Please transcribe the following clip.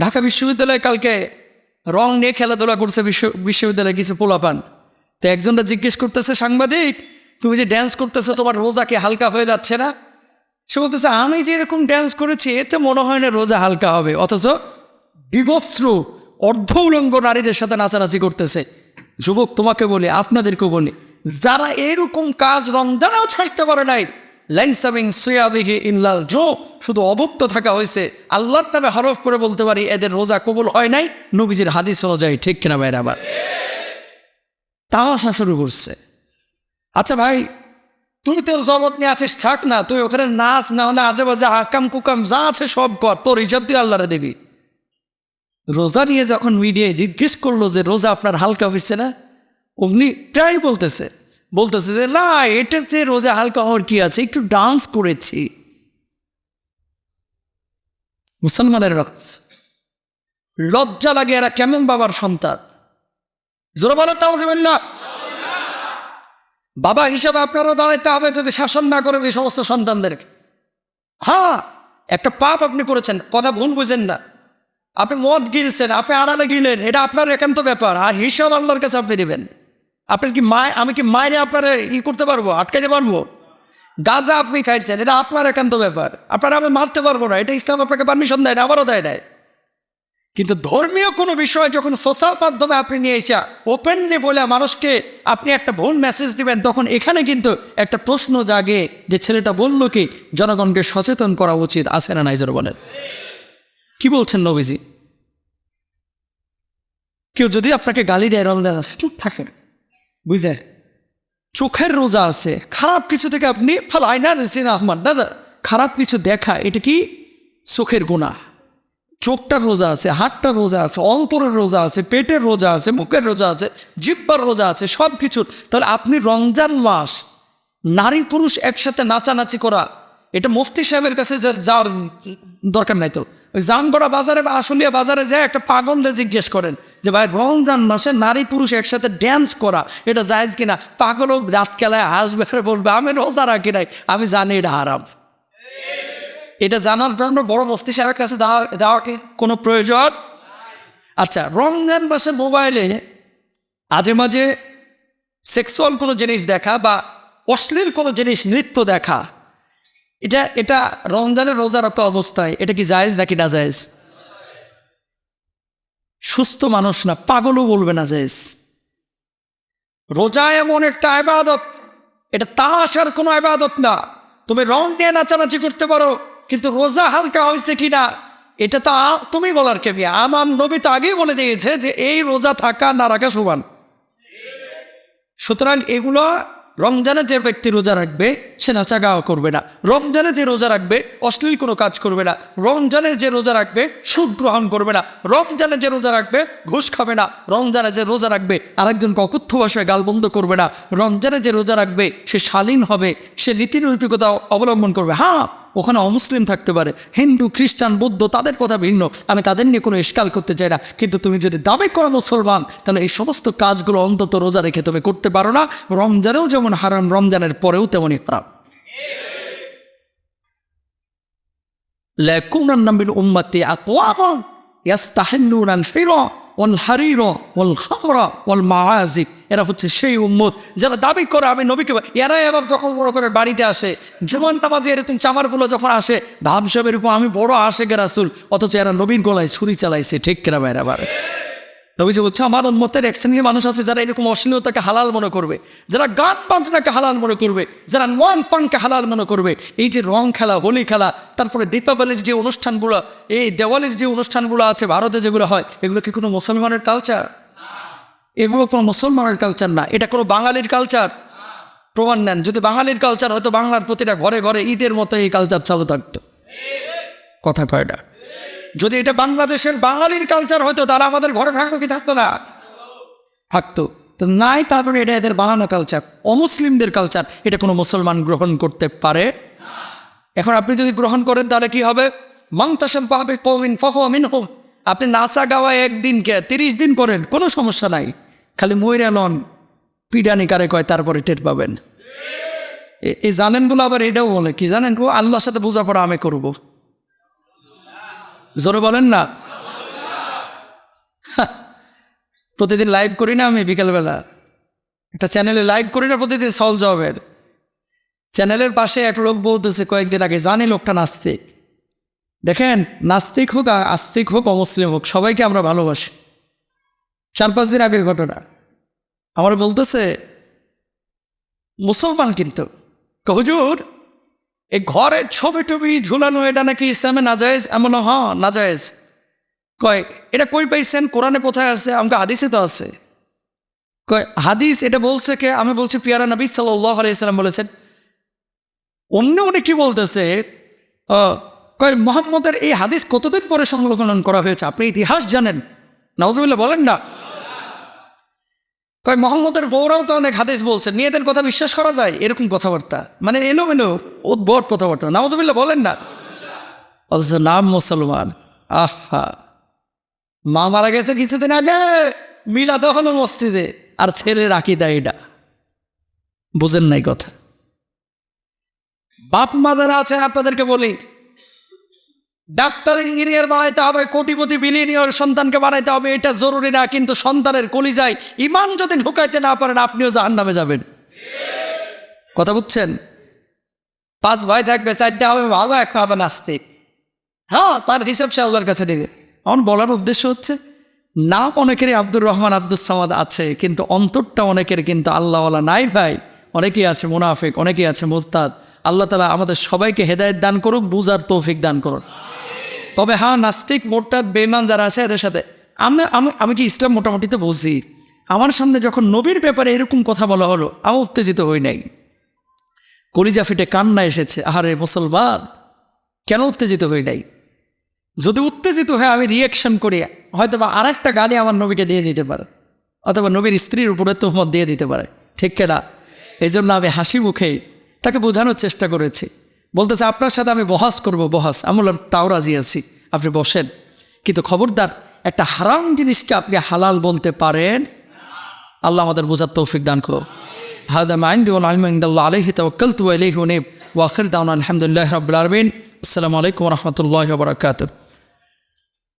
ঢাকা বিশ্ববিদ্যালয়ে কালকে রং নিয়ে খেলাধুলা করছে বিশ্ব বিশ্ববিদ্যালয়ে কিছু পোলাপান। তো একজনটা জিজ্ঞেস করতেছে, সাংবাদিক, তুমি যে ড্যান্স করতেছো, তোমার রোজা কি হালকা হয়ে যাচ্ছে না? সে বলতেছে, আমি যে এরকম ড্যান্স করেছি, এতে মনে হয় না রোজা হালকা হবে। অথচ বিভৎস অর্ধ উলঙ্গ নারীদের সাথে নাচানাচি করতেছে। যুবক তোমাকে বলি, আপনাদেরকেও বলি, যারা এরকম কাজ রমজানেও ছাড়তে পারে নাই লাইসাবিং সুয়াবিহি ইল্লাল জো শুধু অভুক্ত থাকা হয়েছে। আল্লাহর নামে হরফ করে বলতে পারি, এদের রোজা কবুল হয় নাই। নবীজির হাদিস অনুযায়ী ঠিক কিনা ভাইরা আবার তামাশা শুরু করছে। আচ্ছা ভাই, তুই তোর জগৎ নিয়ে আছিস, থাক না, তুই ওখানে নাচ না হলে আজে বাজে আকাম কুকাম যা আছে সব কর, তোর হিসাব দিয়ে আল্লাহরে দিবি। রোজা নিয়ে যখন মিডিয়ায় জিজ্ঞেস করল যে রোজা আপনার হালকা হয়েছে না, অমনি প্রায় বলতেছে বলতেছে যে না এটাতে রোজা হালকা হওয়ার কি আছে? একটু ডান্স করেছি। মুসলমানের রক্ত লজ্জা লাগে এরা কেমন বাবার সন্তান? জোর বলো তাও না বাবা হিসাবে আপনারও দাঁড়াইতে হবে যদি শাসন না করেন এই সমস্ত সন্তানদেরকে। হ্যাঁ একটা পাপ আপনি করেছেন, কথা ভুল বুঝেন না। আপনি মদ গিলছেন, আপনি আড়ালে গিলেন, এটা আপনার একান্ত ব্যাপার। আর হিসাব আল্লাহর কাছে আপনি দেবেন। আপনি কি মায় আমি কি মায়েরে আপনার ই করতে পারব? আটকাইতে পারব? গাঁজা আপনি খাইছেন, এটা আপনার একান্ত ব্যাপার। আপনারা আমি মারতে পারব না, এটা ইসলাম আপনাকে পারমিশন দেয় না আবারও দেয় নাই। কিন্তু ধর্মীয় কোনো বিষয় যখন সোশ্যাল মাধ্যমে আপনি নিয়ে এসে ওপেনলি বলে মানুষকে আপনি একটা ভুল মেসেজ দিবেন, তখন এখানে কিন্তু একটা প্রশ্ন জাগে যে ছেলেটা বলল কি, জনগণকে সচেতন করা উচিত, আছে না নাইজর বলেন কি বলছেন নবীজি? কেউ যদি আপনাকে গালি দেয়, রমজান চুপ থাকেন। বুঝলেন চোখের রোজা আছে, খারাপ কিছু থেকে আপনি ফালাইনা রেসিন আহমদ, দাদা। খারাপ কিছু দেখা, এটা কি? চোখের গুণা চোখটার রোজা আছে, হাতটার রোজা আছে, অন্তরের রোজা আছে, পেটের রোজা আছে, মুখের রোজা আছে, জিব্বার রোজা আছে, সব কিছু তাহলে আপনি রমজান মাস, নারী পুরুষ একসাথে নাচানাচি করা, এটা মুফতি সাহেবের কাছে যাওয়ার দরকার নাই তো। জামগড়া বাজারে বা আশুলিয়া বাজারে যায়, একটা পাগলরে জিজ্ঞেস করেন যে ভাই, রমজান মাসে নারী পুরুষ একসাথে ড্যান্স করা, এটা জায়েজ কিনা? পাগলও রাত খেলায় আর বলবে, আমি রোজা রাখি নাই, আমি জানি এটা হারাম। এটা জানার জন্য বড় মুফতি সাহেবের কাছে যাওয়া কি কোনো প্রয়োজন? আচ্ছা রমজান মাসে মোবাইলে মাঝে মাঝে সেক্সুয়াল কোনো জিনিস দেখা বা অশ্লীল কোনো জিনিস নৃত্য দেখা, এটা এটা রমজানের রোজারত অবস্থায়, এটা কি জায়েজ নাকি না জায়েজ? সুস্থ মানুষ না, পাগলও বলবে না জায়েজ রোজা এমন একটা আবাদত, এটা তাসার কোনো আবাদত না। তুমি রং নিয়ে নাচানাচি করতে পারো, কিন্তু রোজা হালকা হয়েছে কিনা, এটা তো তুমি বলার কেমি আমার নবী তো আগেই বলে দিয়েছে যে এই রোজা থাকা না রাখা সমান। সুতরাং এগুলো রমজানে যে ব্যক্তি রোজা রাখবে, সে নাচা গাওয়া করবে না। রমজানে যে রোজা রাখবে, অশ্লীল কোনো কাজ করবে না। রমজানের যে রোজা রাখবে, সুদ গ্রহণ করবে না। রমজানে যে রোজা রাখবে, ঘুষ খাবে না। রমজানে যে রোজা রাখবে আরেকজনকে অকথ্য ভাষায় গালবন্ধ করবে না। রমজানে যে রোজা রাখবে, সে শালীন হবে। সে নীতি নৈতিকতা অবলম্বন করবে। হ্যাঁ ওখানে অমুসলিম থাকতে পারে হিন্দু খ্রিস্টান বৌদ্ধ তাদের কথা ভিন্ন আমি তাদের নিয়ে কোনো ইস্কাল করতে চাই না কিন্তু তুমি যদি দাবি করো মুসলমান তাহলে এই সমস্ত কাজগুলো অন্তত রোজা রেখে তুমি করতে পারো না রমজানেও যেমন হারাম রমজানের পরেও তেমনই খারাপ ليكونن من أمتي أقواما يستحلون الحرى والحرير والخمر والمعازف এরা হচ্ছে সেই উম্মত যারা দাবি করে আমি নবীকে এরা এবার যখন বড় করে বাড়িতে আসে জীবন তামাজে এরকম চামারগুলো যখন আসে ভাবসাব এরকম আমি বড় আসে রাসুল, অথচ এরা নবীন গলায় ছুরি চালাইছে, ঠিক কেনা বাইরে আবার নবীজি বলছে, আমার উন্মতের এক শ্রেণির মানুষ আছে যারা এরকম অশ্লীলতাকে হালাল মনে করবে, যারা গান বাজনাকে হালাল মনে করবে, যারা ওয়ান পানকে হালাল মনে করবে, এই যে রং খেলা, হোলি খেলা, তারপরে দীপাবলির যে অনুষ্ঠানগুলো, এই দেওয়ালির যে অনুষ্ঠানগুলো আছে, ভারতে যেগুলো হয়, এগুলো কি কোনো মুসলমানের কালচার এগুলো কোনো মুসলমানের কালচার না। এটা কোনো বাঙালির কালচার প্রমাণ নেন। যদি বাঙালির কালচার হয়তো বাংলার প্রতিটা ঘরে ঘরে ঈদের মতো এই কালচার চালু থাকতো। কথা কয়টা যদি এটা বাংলাদেশের বাঙালির কালচার হয়তো তারা আমাদের ঘরে থাকতো কি থাকতো না? থাকতো। তো নাই তারপরে এটা এদের বানানো কালচার অমুসলিমদের কালচার এটা কোনো মুসলমান গ্রহণ করতে পারে? এখন আপনি যদি গ্রহণ করেন, তাহলে কি হবে? মাংতাসাম কমিন ফমিন হোম আপনি নাচা গাওয়া একদিনকে তিরিশ দিন করেন, কোনো সমস্যা নাই। খালি ময়রা লন পিডানি কারে কয়, তারপরে টের পাবেন। এই জানেন বলে আবার এটাও বলে, কি জানেন? গো আল্লাহর সাথে বোঝাপড়া আমি করব। জোরে বলেন না? প্রতিদিন লাইভ করি না আমি বিকেলবেলা। একটা চ্যানেলে লাইভ করি না, প্রতিদিন সল জবের চ্যানেলের পাশে এক লোক বলতেছে, কয়েকদিন আগে, জানি লোকটা নাস্তিক। দেখেন, নাস্তিক হোক আস্তিক হোক, অমুসলিম হোক, সবাইকে আমরা ভালোবাসি। চার, পাঁচ দিন আগের ঘটনা। আমার বলতেছে, মুসলমান কিন্তু, হুজুর, এই ঘরে ছবি টবি ঝুলানো, এটা নাকি ইসলামে নাজায়েজ? এমন হ নাজায়েজ। কয়, এটা কই পাইছেন? কোরআনে কোথায় আছে? আমাকে হাদিসে তো আছে। কয়, হাদিস এটা বলছে কে? আমি বলছি, পিয়ারা নবী সাল্লাহ আলাইসাল্লাম বলেছেন। অন্য উনি কি বলতেছে? কয়, মোহাম্মদের এই হাদিস কতদিন পরে সংরক্ষণ করা হয়েছে? আপনি ইতিহাস জানেন। নওয়াজুবিল্লাহ বলেন না। কয় মোহাম্মদের বউরাও তো অনেক হাদিস বলছে, মেয়েদের কথা বিশ্বাস করা যায়? এরকম কথাবার্তা। মানে এলো মেলো উদ্ভট কথাবার্তা। নওয়াজুবিল্লাহ বলেন না। অথচ নাম মুসলমান। আহা। মা মারা গেছে কিছুদিন আগে মিলা হলো মসজিদে। আর ছেলে রাখি দেয় এটা বুঝেন নাই কথা। বাপ মা যারা আছে, আপনাদেরকে বলি ডাক্তার ইঞ্জিনিয়ার বানাইতে হবে, কোটিপতি বিলিয়নিয়র সন্তানকে বানাইতে হবে, এটা জরুরি না, কিন্তু সন্তানের কলিজায় ইমান যদি ঢুকাইতে না পারেন, আপনিও জাহান নামে যাবেন। কথা বুঝছেন? পাঁচ ভাই থাকবে, চারটে হবে, ভালো একটা হবে নাস্তিক। হ্যাঁ তার হিসাব সে আল্লাহর কাছে দেবে। আমার বলার উদ্দেশ্য হচ্ছে, নাম অনেকেরই আব্দুর রহমান আব্দুল সামাদ আছে, কিন্তু অন্তরটা অনেকের, কিন্তু আল্লাহওয়ালা নাই ভাই। অনেকেই আছে মুনাফিক, অনেকেই আছে মুরতাদ। আল্লাহ তালা আমাদের সবাইকে হেদায়ত দান করুক বুজার তৌফিক দান করুন। তবে হ্যাঁ নাস্তিক মোরতাদ বেমান যারা আছে এদের সাথে। আমি আমি আমি কি ইসলাম মোটামুটিতে বুঝি? আমার সামনে যখন নবীর ব্যাপারে এরকম কথা বলা হলো, আমি উত্তেজিত হই নাই। কলিজা ফিটে কান্না এসেছে, আহারে মুসলমান, কেন উত্তেজিত হই নাই? যদি উত্তেজিত হয়ে আমি রিয়াকশন করি হয়তো বা আর একটা আমার নবীকে দিয়ে দিতে পারে, অথবা নবীর স্ত্রীর উপরে তোহমত দিয়ে দিতে পারে। ঠিক কেনা এই জন্য আমি হাসি মুখে তাকে বোঝানোর চেষ্টা করেছি। বলতেছে, আপনার সাথে আমি বহাস করব বহাস আমি বললাম, তাও রাজি আছি। আপনি বসেন। কিন্তু খবরদার, একটা হারাম জিনিসকে আপনি হালাল বলতে পারেন। আল্লাহ আমাদের বোঝার তৌফিক দান করো হাদা আলহিত দাউন আসসালামু আলাইকুম রহমতুল্লাহ বরাকাতুহ।